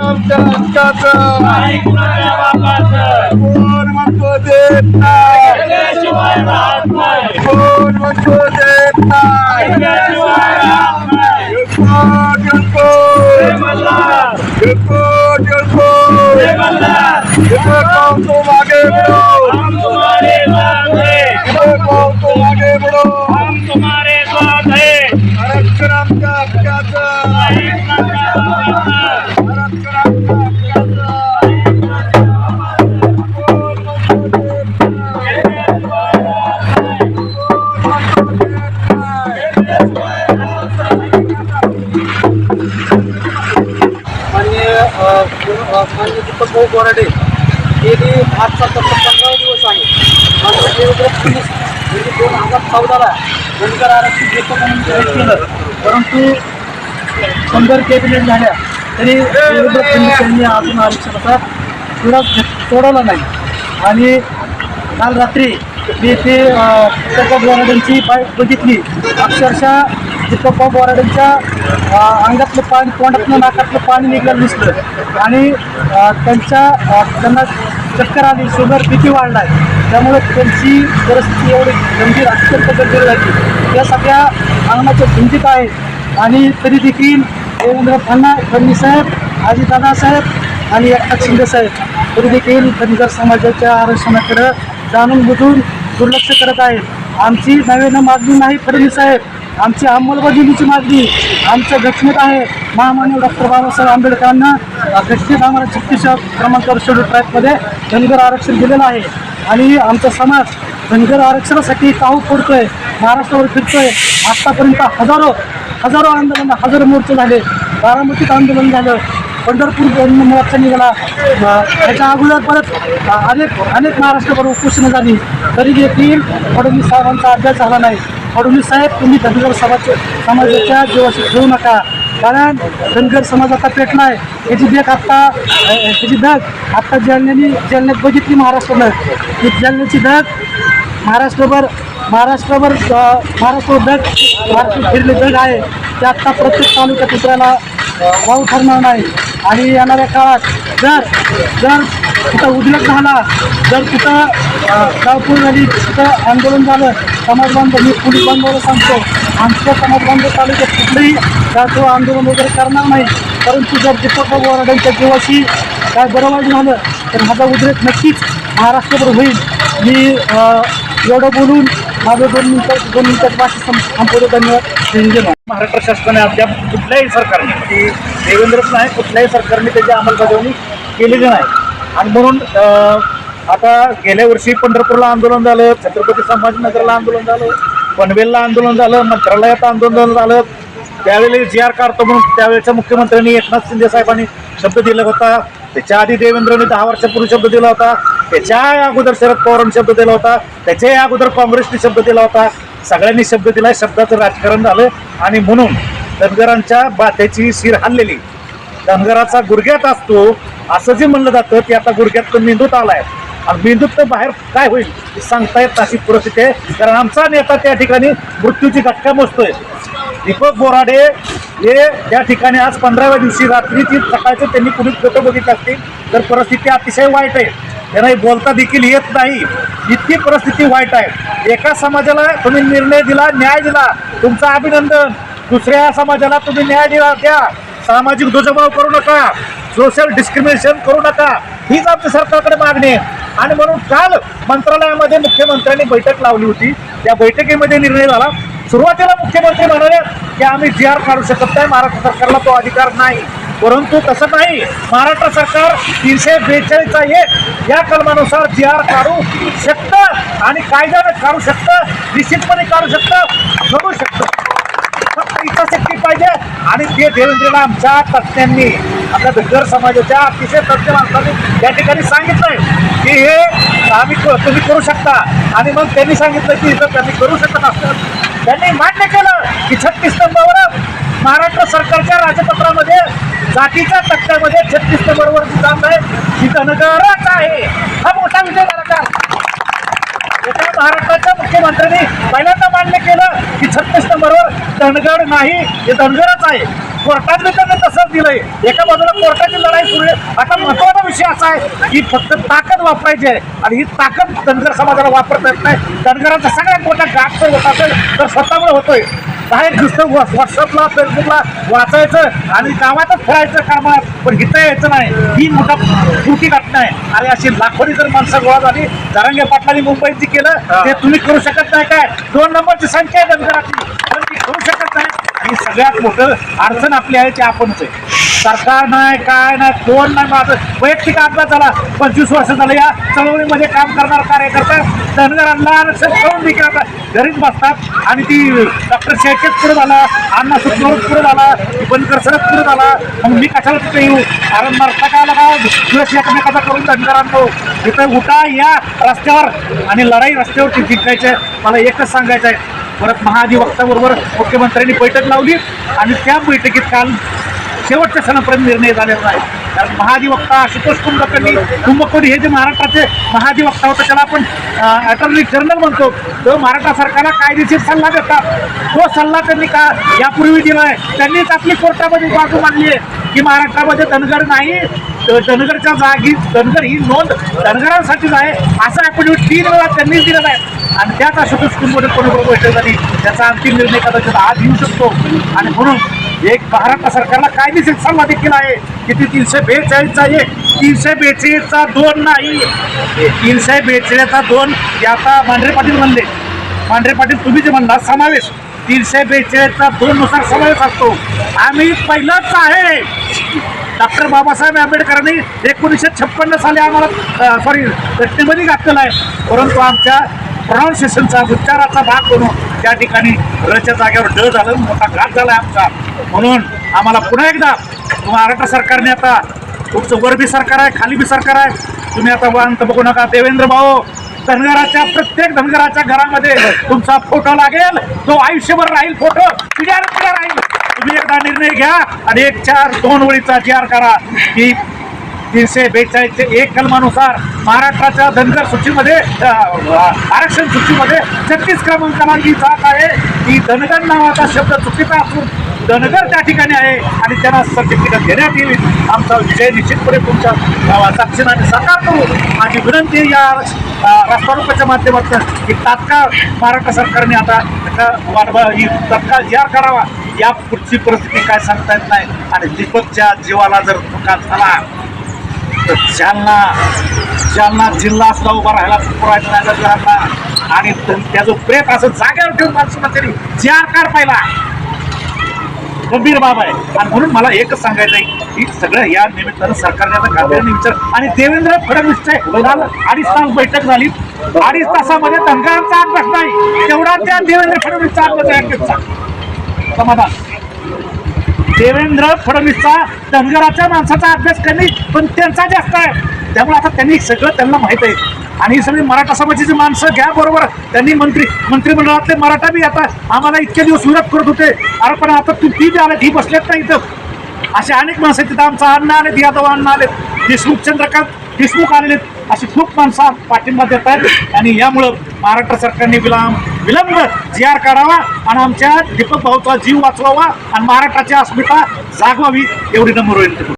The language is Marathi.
आमच्या हक्काचं नाही कुणाच्या बोराडे गेली आजचा फक्त पंधरा दिवस आहे. मात्र देवग्रह पोलीस दोन हजार चौदाला धनगर आरक्षण घेतो म्हणून जाहीर केलं. परंतु शंभर कॅबिनेट झाल्या तरी देवग्रह पोलीस यांनी अजून आरक्षणाचा थोडा सोडवला नाही. आणि काल रात्री मी ते दीपक बोराडेंची बाईक बघितली अक्षरशः दीपक बोराडेंच्या अ, अंगातलं पाणी तोंडातलं नाकातलं पाणी निघालं दिसलं आणि त्यांच्या त्यांना चक्कर आली शुगर किती वाढला आहे त्यामुळे त्यांची परिस्थिती एवढी गंभीर अत्यंत गंभीर झाली. या सगळ्या अंगणाच्या भिंतीत आहेत? आणि तरी देखील देवेंद्र फडणा फडणवीस साहेब अजितदादा साहेब आणि एकनाथ शिंदे साहेब तरी देखील धनगर समाजाच्या आरक्षणाकडे जाणून बुजून दुर्लक्ष करत आहेत. आमची नव्यानं मागणी नाही फडणवीस साहेब. आमची अंमलबजावणीची मागणी आमच्या घटनेत आहे. महामान्य डॉक्टर बाबासाहेब आंबेडकरांना घटनेत आम्हाला छत्तीस क्रमांकावर शेड्यूल ट्रॅकमध्ये धनगर आरक्षण दिलेलं आहे. आणि आमचा समाज धनगर आरक्षणासाठी काहू फोडतोय महाराष्ट्रावर फिरतोय. आत्तापर्यंत हजारो हजारो आंदोलन हजारो मोर्चे झाले. बारामतीत आंदोलन झालं. पंढरपूर मोर्चा निघाला. त्याच्या अगोदर परत अनेक अनेक महाराष्ट्रभर उपोषणं झाली. तरी देखील फडणवीस साहेबांचा अभ्यास झाला नाही. फडणवीस साहेब तुम्ही धनगर समाज समाजाच्या जीवाशी ठेवू नका. कारण धनगर समाज आता पेटला आहे त्याची देख आत्ता त्याची धग आत्ता जालन्यानी जालन्यात बघितली महाराष्ट्रानं की जालन्याची धग महाराष्ट्रभर महाराष्ट्रभर महाराष्ट्र धग महाराष्ट्र फिरले धग आहे. ते आत्ता प्रत्येक तालुक्यात उतरायला वाव ठरणार नाही. आणि येणाऱ्या काळात जर जर तिथं उद्योग झाला. जर तिथं गावपूर झाली तिथं आंदोलन झालं समाज बांधव मी पोलीस बांधवाला सांगतो आमच्या समाज बांधव तालुक्यात कुठलंही गावचं आंदोलन वगैरे करणार नाही. परंतु जर दीपक बोराड्यांच्या जीवाशी काय बरोबर झालं तर माझा उद्रेक नक्कीच महाराष्ट्रभर होईल. मी एवढं बोलून माझं दोन मिनिटं दोन मिनिटात भाषण सं- संपवतो. धन्यवाद. महाराष्ट्र. शासनाने अद्याप कुठल्याही सरकारने की देवेंद्रच नाही कुठल्याही सरकारने त्याची अंमलबजावणी केलेली नाही. आणि म्हणून आता गेल्या वर्षी पंढरपूरला आंदोलन झालं छत्रपती संभाजीनगरला आंदोलन झालं पनवेलला आंदोलन झालं मंत्रालयात आंदोलन झालं. त्यावेळी जी आर काढतो म्हणून त्यावेळेच्या मुख्यमंत्र्यांनी एकनाथ शिंदे साहेबांनी शब्द दिला होता. त्याच्या आधी देवेंद्रने दहा वर्षापूर्वी शब्द दिला होता. त्याच्या अगोदर शरद पवारांनी शब्द दिला होता. त्याच्याही अगोदर काँग्रेसने शब्द दिला होता. सगळ्यांनी शब्द दिला शब्दाचं राजकारण झालं. आणि म्हणून धनगरांच्या बात्याची शिर हल्लेली धनगराचा गुडघ्यात असतो असं जे म्हणलं जातं की आता गुडघ्यात मेंदूत आलाय. आणि मेंदूत तर बाहेर काय होईल हे सांगता येत अशी परिस्थिती आहे कारण आमचा नेता त्या ठिकाणी मृत्यूची घटका मोजतोय. दीपक बोराडे हे त्या ठिकाणी आज पंधराव्या दिवशी रात्रीची सकाळचं त्यांनी कुणी फोटो बघितले असतील तर परिस्थिती अतिशय वाईट आहे. त्यांना बोलता देखील येत नाही. इतकी परिस्थिती वाईट आहे. एका समाजाला तुम्ही निर्णय दिला न्याय दिला. तुमचं अभिनंदन. दुसऱ्या समाजाला तुम्ही न्याय दिला द्या. सामाजिक दुजाभाव करू नका. सोशल डिस्क्रिमिनेशन करू नका. हीच आमच्या सरकारकडे मागणी आहे. आणि म्हणून काल मंत्रालयामध्ये मुख्यमंत्र्यांनी बैठक लावली होती. त्या बैठकीमध्ये निर्णय झाला. सुरुवातीला मुख्यमंत्री म्हणाले की आम्ही जी आर काढू शकत नाही. महाराष्ट्र सरकारला तो अधिकार नाही. परंतु तसं नाही. महाराष्ट्र सरकार तीनशे बेचाळीसचा एक या कलमानुसार जी आर काढू शकतं आणि कायद्यानं काढू शकतं. निश्चितपणे काढू शकतं. करू शकतं. फक्त इच्छाशक्ती पाहिजे. आणि ते देवेंद्रला आमच्या तज्ज्ञांनी आपल्या धनगर समाजाच्या अतिशय तज्ज्ञ माणसांनी त्या ठिकाणी सांगितलंय की हे आम्ही तुम्ही करू शकता. आणि मग त्यांनी सांगितलं की इथं त्यांनी करू शकत असतात. त्यांनी मान्य केलं की छत्तीस स्तंभावर महाराष्ट्र सरकारच्या राजपत्रामध्ये जातीच्या तक्त्यामध्ये छत्तीस नंबरवर जी जात आहे. ती धनगरच आहे हा मोठा विजय झाला का एका महाराष्ट्राच्या मुख्यमंत्र्यांनी पहिल्यांदा मान्य केलं की छत्तीस नंबरवर धनगर नाही हे धनगरच आहे. कोर्टात बी त्यांनी तसंच दिलंय. एका बाजूला कोर्टाची लढाई सुरू आहे. आता महत्त्वाचा विषय असा आहे की फक्त ताकद वापरायची आहे आणि ही ताकद धनगर समाजाला वापरता येत नाही. धनगरांचा सगळ्यात मोठा गाठ जर होत असेल तर स्वतःमुळे होतोय. बाहेर नुसतं व्हॉ- व्हॉट्सअपला फेसबुकला वाचायचं आणि गावातच फिरायचं कामात पण इथं यायचं नाही. ही मोठा मोठी घटना आहे. आणि अशी लाखोनी जर माणसं गोळा झाली जरांगे पाटलांनी मुंबईत जे केलं ते तुम्ही करू शकत नाही काय? दोन नंबरची संख्या आहे धनगराची पण ती करू शकत ही सगळ्यात मोठं अडचण आपली आहे ते आपणच. आहे सरकार नाही काय नाही कोण नाही माझं. वैयक्तिक आपला झाला पंचवीस वर्ष झालं या चळवळीमध्ये काम करणार कार्यकर्ता धनगरांना आरक्षण करून देखील आता घरीच बसतात. आणि ती डॉक्टर शेळकेच पुढे झाला अण्णा सुखनवत पुढे झाला बनकर सरत पुढे झाला. मग मी कशाला तिथे येऊ? कारण मरता काय का दिवस एकमेकाचा करून धनगरांनो इथे उठा या रस्त्यावर. आणि लढाई रस्त्यावरती जिंकायचं आहे. मला एकच सांगायचं आहे परत महाधिवक्ताबरोबर मुख्यमंत्र्यांनी बैठक लावली आणि त्या बैठकीत काल शेवटच्या सणापर्यंत निर्णय झालेला नाही. कारण महाधिवक्ता आशुतोष कुंभकर्णी कुंभकोणी हे जे महाराष्ट्राचे महाधिवक्ता होतं त्याला आपण अटर्नी जनरल म्हणतो. तो महाराष्ट्र सरकारला कायदेशीर सल्ला देतात तो सल्ला त्यांनी का यापूर्वी दिला आहे त्यांनीच आपली कोर्टामध्ये बाजू मांडली आहे की महाराष्ट्रामध्ये धनगर नाही धनगरच्या जागी धनगर ही नोंद धनगरांसाठीच आहे. असं ॲफिडेव्हिट तीन वेळा त्यांनीच दिलेला आहे. आणि त्यात आशुतोष कुंभकोणी कोणाबरोबर बैठक झाली त्याचा अंतिम निर्णय कदाचित आज येऊ शकतो. आणि म्हणून एक महाराष्ट्र सरकारला कायदेशीर सल्ला देखील आहे की तीनशे बेचाळीसचा एक तीनशे बेचाळीसचा दोन नाही. तीनशे बेचाळीसचा दोन याचा मांढरे पाटील म्हणले. मांढरे पाटील तुम्ही जे म्हणला समावेश. तीनशे बेचाळीसचा दोन नुसार समावेश असतो. आम्ही पहिलाच आहे. डॉक्टर बाबासाहेब आंबेडकरांनी एकोणीसशे छप्पन्न साली आम्हाला सॉरी घटनेमध्ये घातलेला आहे. परंतु आमच्या प्रोनाऊन्सिएशनचा उच्चाराचा भाग बनून त्या ठिकाणी रच्या जागेवर ड झालं मोठा घात झाला आमचा. म्हणून आम्हाला पुन्हा एकदा महाराष्ट्र सरकारने आता तुमचं वर बी सरकार आहे खाली बी सरकार आहे तुम्ही आता वांत बघू नका. देवेंद्र भाऊ धनगराच्या प्रत्येक धनगराच्या घरामध्ये तुमचा फोटो लागेल. तो आयुष्यभर राहील फोटो तुझ्या राहील. तुम्ही एकदा निर्णय घ्या आणि एक चार दोन ओळीचा जी आर करा की तीनशे बेचाळीसचे एक कलमानुसार महाराष्ट्राच्या धनगर सूचीमध्ये आरक्षण सूचीमध्ये छत्तीस क्रमांकाला जी जात आहे. की धनगर नावाचा शब्द चुकीचा असून धनगर त्या ठिकाणी आहे आणि त्यांना सर्टिफिकेट देण्यात येईल. आमचा विजय निश्चितपणे तुमच्या गावात साकार करू. माझी विनंती या रस्ता माध्यमातून की तात्काळ महाराष्ट्र सरकारने आता त्याचा वाढवा ही तत्काळ जी करावा. या पुढची परिस्थिती काय सांगता येत नाही. आणि दीपकच्या जीवाला जर धोका झाला तर ज्यांना ज्यांना जिल्हा सुद्धा उभा राहिला पुरायचा नाही आणि त्याचं प्रेत असं जागेवर ठेवून माणसाला तरी जी आकार कार पाहिला. गंभीर बाब आहे. आणि म्हणून मला एकच सांगायचं आहे की सगळं या निमित्तानं सरकारने आता गांभीर्याने विचार आणि देवेंद्र फडणवीसचे अडीच तास बैठक झाली. अडीच तासामध्ये धनगरांचा अभ्यास नाही तेवढा त्या देवेंद्र फडणवीसचा अभ्यास आहे समाधान. देवेंद्र फडणवीसचा धनगराच्या माणसाचा अभ्यास कमी पण त्यांचा जास्त आहे. त्यामुळे आता त्यांनी सगळं त्यांना माहीत आहे. आणि ही सगळी मराठा समाजाची माणसं घ्या बरोबर. त्यांनी मंत्री मंत्रिमंडळातले मराठा बी आता आम्हाला इतके दिवस विरोध करत होते. अरे पण आता तू ती बी आलेत ही बसलेत नाही इथं? असे अनेक माणसं तिथं. आमचा अण्णा आले यादव अण्णा आले देशमुख चंद्रकांत देशमुख आलेले आहेत. अशी खूप माणसं पाठिंबा देत आहेत. आणि यामुळं महाराष्ट्र सरकारने विलंब विलंब जी आर काढावा आणि आमच्या दीपक भाऊचा जीव वाचवावा आणि महाराष्ट्राची अस्मिता जागवावी एवढी नम्र होईल